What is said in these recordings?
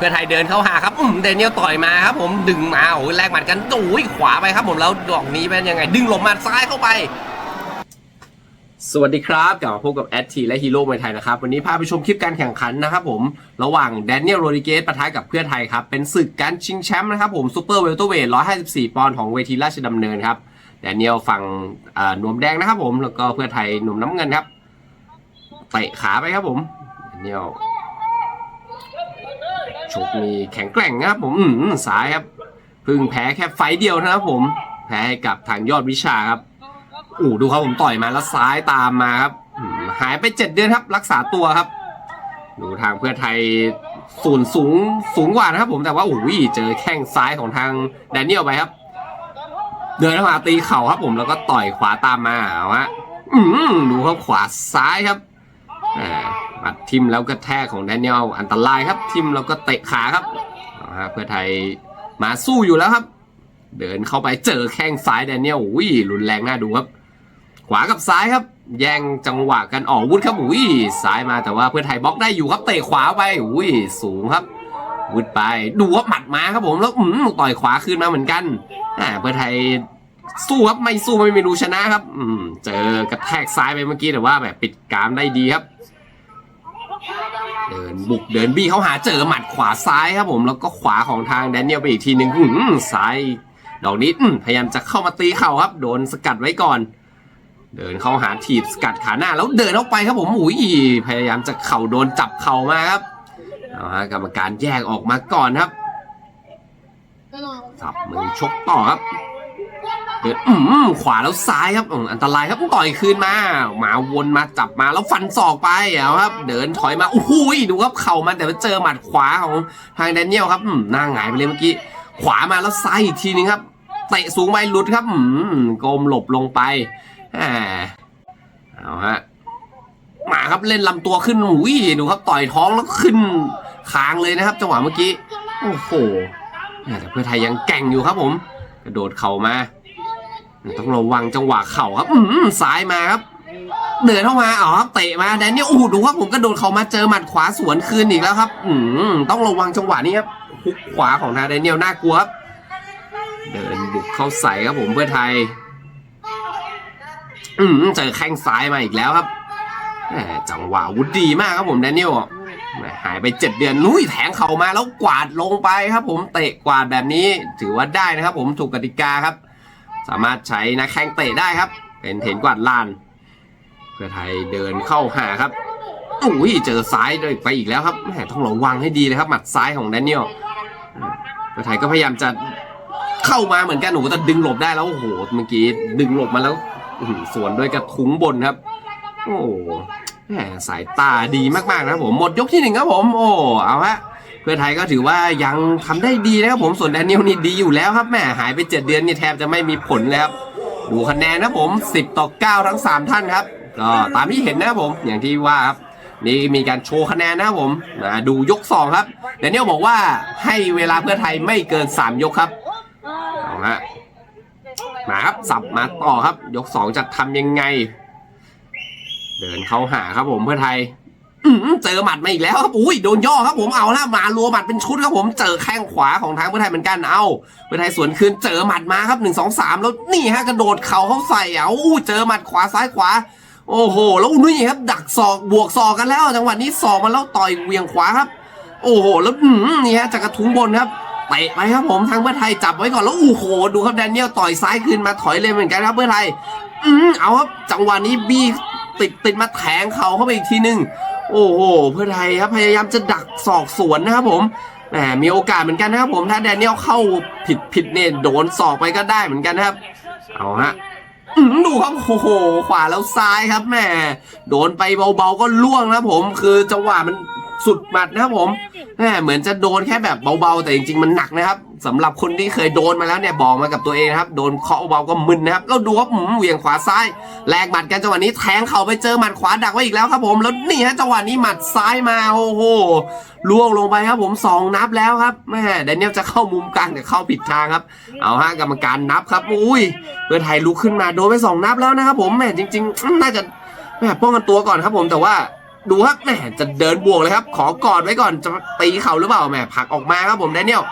พื่อไทยเดินเข้าหาครับอืมเดนิเอลต่อยมาครับผมดึงมาโอ้ยแลกหมัดกันโอ้ยขวาไปครับผมแล้วดอกนี้เป็นยังไง ดึงหลบมัดซ้ายเข้าไป สวัสดีครับกลับมาพบกับแอดทีและฮีโร่มวยไทยนะครับ วันนี้พาไปชมคลิปการแข่งขันนะครับผม ระหว่างแดเนียลโรดิเกสปะทะกับเพื่อไทยครับ เป็นศึกการชิงแชมป์นะครับผมซูเปอร์เวลเตอร์เวท154 ปอนด์ของเวทีราชดำเนินครับแดเนียลฝั่งอ่านวมแดงนะครับผมแล้วก็เพื่อไทยหนุ่มน้ำเงินครับเตะขาไปครับผมแดเนียล ชกมีแข็งแกร่งนะครับผมอืมสายครับเพิ่งแพ้แค่ไฟเดียวนะครับผม แพ้ให้กับทางยอดวิชาครับอู้ดูครับผมต่อยมาแล้วซ้ายตามมาครับหายไปเจ็ดเดือนครับ รักษาตัวครับ ดูทางเพื่อไทยส่วนสูงสูงกว่านะครับผมแต่ว่าโอ้ยเจอแข้งซ้ายของทางแดเนียลไปครับ เดินเข้ามาตีเข่าครับผมแล้วก็ต่อยขวาตามมาเอาฮะอืมดูครับขวาซ้ายครับ ปัดทิมแล้วก็แทกของแดเนียลอันตรายครับ ทิมแล้วก็เตะขาครับเอาฮะเพื่อไทยมาสู้อยู่แล้วครับ เดินเข้าไปเจอแข้งซ้ายแดเนียลอุ้ยรุนแรงน่าดูครับ ขวากับซ้ายครับ แย่งจังหวะกันออกวุธครับอุ้ยซ้ายมาแต่ว่าเพื่อไทยบล็อกได้อยู่ครับเตะขวาไปอุ้ยสูงครับวุดไปดูว่าหมัดมาครับผมแล้วอืมต่อยขวาคืนมาเหมือนกันอ่าเพื่อไทยสู้ครับไม่สู้ไม่มีรูชนะครับ อืมเจอกระแทกซ้ายไปเมื่อกี้แต่ว่าแบบปิดกรามได้ดีครับ เดินบุกเดินบี้เขาหาเจอหมัดขวาซ้ายครับผมแล้วก็ขวาของทางแดเนียลไปอีกทีหนึ่งอื้อหือซ้ายดอกนี้พยายามจะเข้ามาตีเข่าครับ โดนสกัดไว้ก่อน เดินเข้าหาถีบสกัดขาหน้า แล้วเดินเข้าไปครับผมอุ้ยพยายามจะเข่าโดนจับเข่ามาครับเอาฮะกรรมการแยกออกมาก่อนครับจับมือชกต่อครับ เดินอืมขวาแล้วซ้ายครับอืมอันตรายครับต่อยคืนมาหมาวนมาจับมาแล้วฟันศอกไปเอาครับ เดินถอยมาโอ้โหดูครับเข่ามันแต่ว่าเจอหมัดขวาของทางแดเนียลครับอืมหน้าหงายไปเลยเมื่อกี้ ขวามาแล้วซ้ายอีกทีนึงครับเตะสูงไปหลุดครับอืมกลมหลบลงไปอ่าเอาฮะมาครับเล่นลำตัวขึ้นอุ้ยดูครับต่อยท้องแล้วขึ้นคางเลยนะครับ จังหวะเมื่อกี้ โอ้โหแต่เพื่อไทยยังแก่งอยู่ครับผม กระโดดเข่ามา ต้องระวังจังหวะเข่าครับ อืมซ้ายมาครับ เดินเข้ามาอ๋อครับเตะมาแดนนี่โอ้ดูครับผมกระโดดเขามาเจอหมัดขวาสวนคืนอีกแล้วครับ อืมต้องระวังจังหวะนี้ครับฮุกขวาของทางแดเนียลน่ากลัวครับเดินบุกเข้าใส่ครับผมเพื่อไทย อืมเจอแข้งซ้ายมาอีกแล้วครับจังหวะวุฒดีมากครับผมแดเนียลหมหายไปเจ็ดเดือนนุ้ยแทงเข่ามาแล้วกวาดลงไปครับ ผมเตะกวาดแบบนี้ถือว่าได้นะครับ ผมถูกกติกาครับ สามารถใช้นะแข้งเตะได้ครับ เป็นเทนกวาดลาน เพื่อไทยเดินเข้าหาครับอุ้ยเจอซ้ายไปอีกแล้วครับแหมต้องระวังให้ดีเลยครับ หมัดซ้ายของแดเนียลเพื่อไทยก็พยายามจะเข้ามาเหมือนกันหนูแต่ดึงหลบได้แล้วโอ้โหเมื่อกี้ดึงหลบมาแล้วอื้อหือสวนด้วยกระทุ้งบนครับ โอ้แหมสายตาดีมากๆนะผมหมดยกที่หนึ่งครับผม โอ้เอาฮะ เพื่อไทยก็ถือว่ายังทำได้ดีนะครับผมส่วนแดเนียลนี่ดีอยู่แล้วครับแม่หายไป 7 เดือนนี่แทบจะไม่มีผลแล้วครับดูคะแนนนะผม 10 ต่อ 9 ทั้ง 3 ท่านครับก็ตามที่เห็นนะครับผมอย่างที่ว่าครับนี่มีการโชว์คะแนนนะครับผมมาดูยก 2 ครับแดเนียลบอกว่าให้เวลาเพื่อไทยไม่เกิน 3 ยกครับเอาฮะมาครับสับมาต่อครับ ยก 2 จะทำยังไง เดินเข้าหาครับผมเพื่อไทย เจอหมัดมาอีกแล้วครับอุ้ยโดนย่อครับผมเอาละมารัวหมัดเป็นชุดครับผมเจอแข้งขวาของทางเพื่อไทยเหมือนกันเอาเพื่อไทยสวนคืนเจอหมัดมาครับหนึ่งสองสามแล้วนี่ฮะกระโดดเข่าเข้าใส่เอาอู้เจอหมัดขวาซ้ายขวา โอ้โห แล้วนี่ครับ ดักศอกบวกศอกกันแล้วจังหวะนี้ศอกมาแล้วต่อยเวียงขวาครับ โอ้โหแล้วนี่ฮะจากกระทุ้งบนครับเตะไปครับผมทางเพื่อไทยจับไว้ก่อนแล้วโอ้โหดูครับแดเนียลต่อยซ้ายคืนมาถอยเลยเหมือนกันครับเพื่อไทยอืมเอาครับจังหวะนี้บี้ติดติดมาแทงเข่าเข้าไปอีกทีหนึ่ง โอ้โห เพื่อไทยครับพยายามจะดักศอกสวนนะครับผมแหมมีโอกาสเหมือนกันนะครับผมถ้าแดเนียลเข้าผิดผิดเนี่ยโดนศอกไปก็ได้เหมือนกันนะครับ เอาฮะดูครับโอ้โห ขวาแล้วซ้ายครับแหมโดนไปเบาๆก็ล่วงนะผม คือจังหวะมันสุดหมัดนะครับผม แหมเหมือนจะโดนแค่แบบเบาๆ แต่จริงๆมันหนักนะครับสำหรับคนที่เคยโดนมาแล้วเนี่ยบอกมากับตัวเองนะครับ โดนเคาะเบาๆก็มึนนะครับแล้วดูครับอืมเหวี่ยงขวาซ้ายแลกหมัดกันจังหวะนี้แทงเข่าไปเจอหมัดขวาดักไว้อีกแล้วครับผมแล้วนี่ฮะจังหวะนี้หมัดซ้ายมาโอ้โหล่วงลงไปครับผมสองนับแล้วครับแม่แดเนียลจะเข้ามุมกลางแต่เข้าผิดทางครับ เอาฮะกรรมการนับครับอุ้ยเพื่อไทยลุกขึ้นมาโดนไปสองนับแล้วนะครับผมแม่จริง ๆ น่าจะแม่ป้องกันตัวก่อนครับผมแต่ว่า ดูครับแหมจะเดินบวกเลยครับ ขอกอดไว้ก่อนจะตีเข่าหรือเปล่าแหมผลักออกมาครับผมแดเนียล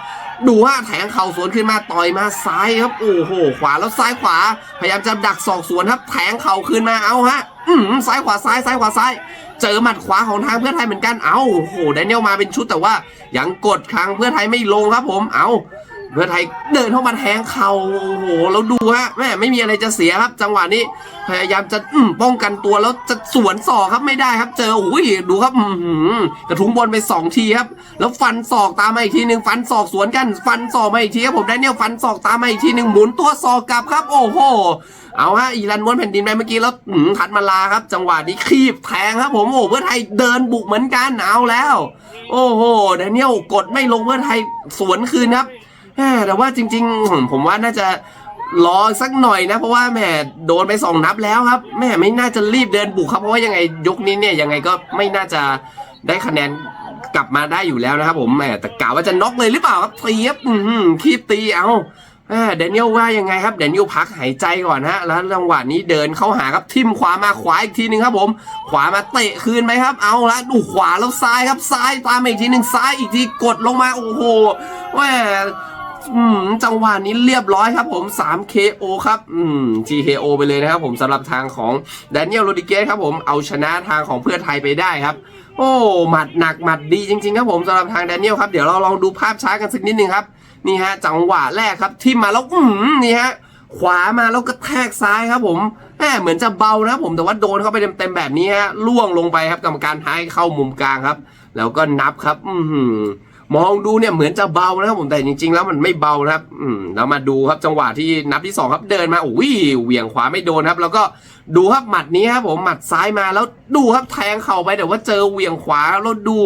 ดูว่าแทงเข่าสวนขึ้นมาต่อยมาซ้ายครับโอ้โห ขวาแล้วซ้ายขวา พยายามจะดักศอกสวนครับแทงเข่าขึ้นมาเอาฮะ อืมซ้ายขวาซ้ายซ้ายขวาซ้าย เจอหมัดขวาของทางเพื่อไทยเหมือนกันเอาโอ้โหแดเนียลมาเป็นชุดแต่ว่ายังกดทางเพื่อไทยไม่ลงครับผมเอา เพื่อไทยเดินเข้ามาแทงเข่าโอ้โหแล้วดูฮะแม่ไม่มีอะไรจะเสียครับ จังหวะนี้พยายามจะอืป้องกันตัวแล้วจะสวนศอกครับไม่ได้ครับ เจอโอ้ยดูครับอือหือกระทุ้งบนไปสองทีครับ แล้วฟันศอกตามมาอีกทีหนึ่งฟันศอกสวนกัน ฟันศอกมาอีกทีครับผมแดเนียลฟันศอกตามมาอีกทีหนึ่งหมุนตัวศอกกลับครับ โอ้โหเอาฮะอีรันม้วนแผ่นดินไปเมื่อกี้แล้วหืมขัดมาลาครับ จังหวะนี้คีบแทงครับผมโอ้เพื่อไทยเดินบุกเหมือนกันเอาแล้ว โอ้โหแดเนียลกดไม่ลงเพื่อไทยสวนคืนครับ แต่ว่าจริง ๆ ผมว่าน่าจะรอสักหน่อยนะ เพราะว่าแหมโดนไปสองนับแล้วครับแหมไม่น่าจะรีบเดินบุกครับเพราะว่ายังไงยกนี้เนี่ยยังไงก็ไม่น่าจะได้คะแนนกลับมาได้อยู่แล้วนะครับผมแหมแต่กล่าวว่าจะน็อกเลยหรือเปล่าครับตีครับคีบตีเอาอ่าแดเนียลว่ายังไงครับแดเนียลพักหายใจก่อนฮะแล้วจังหวะนี้เดินเข้าหาครับทิมขวามาขวาอีกทีหนึ่งครับผม ขวามาเตะคืนไหมครับ เอาละดูขวาแล้วซ้ายครับซ้ายตามอีกทีหนึ่งซ้ายอีกทีกดลงมาโอ้โหแหม อืมจังหวะนี้เรียบร้อยครับผม 3 KO ครับ อืม TKO ไปเลยนะครับผมสำหรับทางของแดเนียลโรดิเกสครับผมเอาชนะทางของเพื่อไทยไปได้ครับ โอ้หมัดหนักหมัดดีจริง ๆ ครับผมสำหรับทางแดเนียลครับเดี๋ยวเราลองดูภาพช้ากันสักนิดนึงครับ นี่ฮะ จังหวะแรกครับที่มาแล้วอืมนี่ฮะ ขวามาแล้วก็แทกซ้ายครับผมแหมเหมือนจะเบานะครับผมแต่ว่าโดนเข้าไปเต็มๆแบบนี้ฮะล่วงลงไปครับกรรมการท้ายเข้ามุมกลางครับ แล้วก็นับครับ อือหือ มองดูเนี่ยเหมือนจะเบานะครับผมแต่จริง ๆ แล้วมันไม่เบานะครับ อืมแล้วมาดูครับจังหวะที่นับที่สองครับเดินมาโอ้ยเหวี่ยงขวาไม่โดนครับ แล้วก็ดูครับหมัดนี้ครับผมหมัดซ้ายมาแล้วดูครับแทงเข่าไปแต่ว่าเจอเหวี่ยงขวาแล้วดู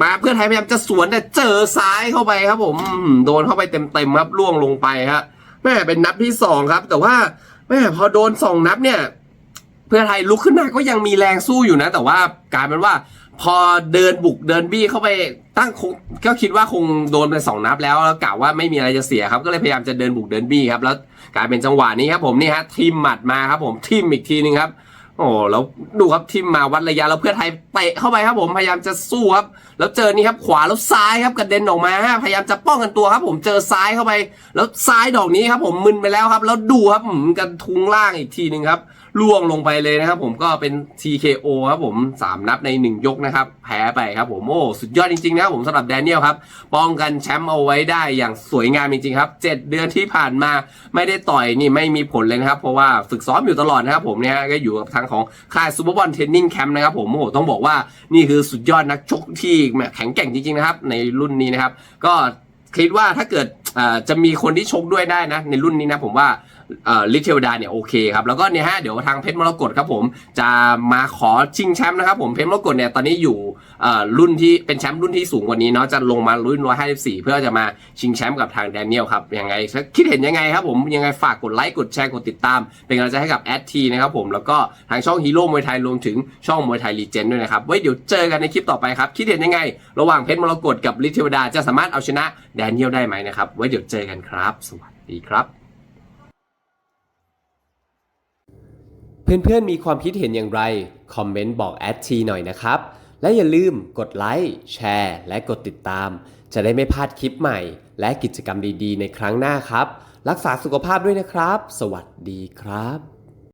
มาเพื่อไทยพยายามจะสวนแต่เจอซ้ายเข้าไปครับ ผมอืมโดนเข้าไปเต็มๆครับล่วงลงไปฮะแม่เป็นนับที่สองครับ แต่ว่าแม่พอโดนสองนับเนี่ย เพื่อไทยลุกขึ้นมาก็ยังมีแรงสู้อยู่นะ แต่ว่ากลายเป็นว่า พอเดินบุกเดินบี้เข้าไปตั้งคงก็คิดว่าคงโดนไปสองนับแล้วแล้วกะว่าไม่มีอะไรจะเสียครับ ก็เลยพยายามจะเดินบุกเดินบี้ครับ แล้วกลายเป็นจังหวะนี้ครับผมนี่ฮะทิมหมัดมาครับ ผมทิมอีกทีนึงครับ โอ้แล้วดูครับทิมมาวัดระยะแล้วเพื่อไทยเตะเข้าไปครับ ผมพยายามจะสู้ครับ แล้วเจอนี่ครับขวาแล้วซ้ายครับกระเด็นออกมาฮะพยายามจะป้องกันตัวครับ ผมเจอซ้ายเข้าไป แล้วซ้ายดอกนี้ครับ ผมมึนไปแล้วครับ แล้วดูครับหืมกันทุงล่างอีกทีหนึ่งครับ ล่วงลงไปเลยนะครับผมก็เป็น TKO ครับผมสามนับในหนึ่งยกนะครับ แพ้ไปครับผม โอ้ สุดยอดจริงๆนะครับผมสำหรับแดเนียลครับ ป้องกันแชมป์เอาไว้ได้อย่างสวยงามจริงๆครับเจ็ดเดือนที่ผ่านมาไม่ได้ต่อยนี่ไม่มีผลเลยนะครับ เพราะว่าฝึกซ้อมอยู่ตลอดนะครับผมเนี่ยก็อยู่กับทางของค่ายซูเปอร์บอลเทรนนิ่งแคมป์นะครับผมโอ้ต้องบอกว่านี่คือสุดยอดนักชกที่แข็งแกร่งจริงๆนะครับในรุ่นนี้นะครับก็คิดว่าถ้าเกิด จะมีคนที่ชกด้วยได้นะ ในรุ่นนี้นะผมว่าลิเทลดาเนี่ยโอเคครับ แล้วก็เนี่ยฮะเดี๋ยวทางเพชรมรกตครับผมจะมาขอชิงแชมป์นะครับผมเพชรมรกตเนี่ยตอนนี้อยู่ รุ่นที่เป็นแชมป์รุ่นที่สูงกว่านี้เนาะจะลงมารุ่น 154 เพื่อจะมาชิงแชมป์กับทางแดเนียลครับยังไงคิดเห็นยังไงครับผมยังไงฝากกดไลค์กดแชร์กดติดตาม เป็นกำลังใจให้กับแอดทีนะครับผมแล้วก็ทางช่องฮีโร่มวยไทยรวมถึงช่องมวยไทยรีเจนด้วยนะครับไว้เดี๋ยวเจอกันในคลิปต่อไปครับคิดเห็นยังไง ระหว่างเพชรมรกตกับลิเทวดาจะสามารถเอาชนะแดเนียลได้ไหมนะครับไว้เดี๋ยวเจอกันครับ สวัสดีครับเพื่อนๆมีความคิดเห็นอย่างไร คอมเมนต์บอกแอดทีหน่อยนะครับ และอย่าลืมกดไลค์แชร์และกดติดตาม จะได้ไม่พลาดคลิปใหม่ และกิจกรรมดีๆ ในครั้งหน้าครับ รักษาสุขภาพด้วยนะครับ สวัสดีครับ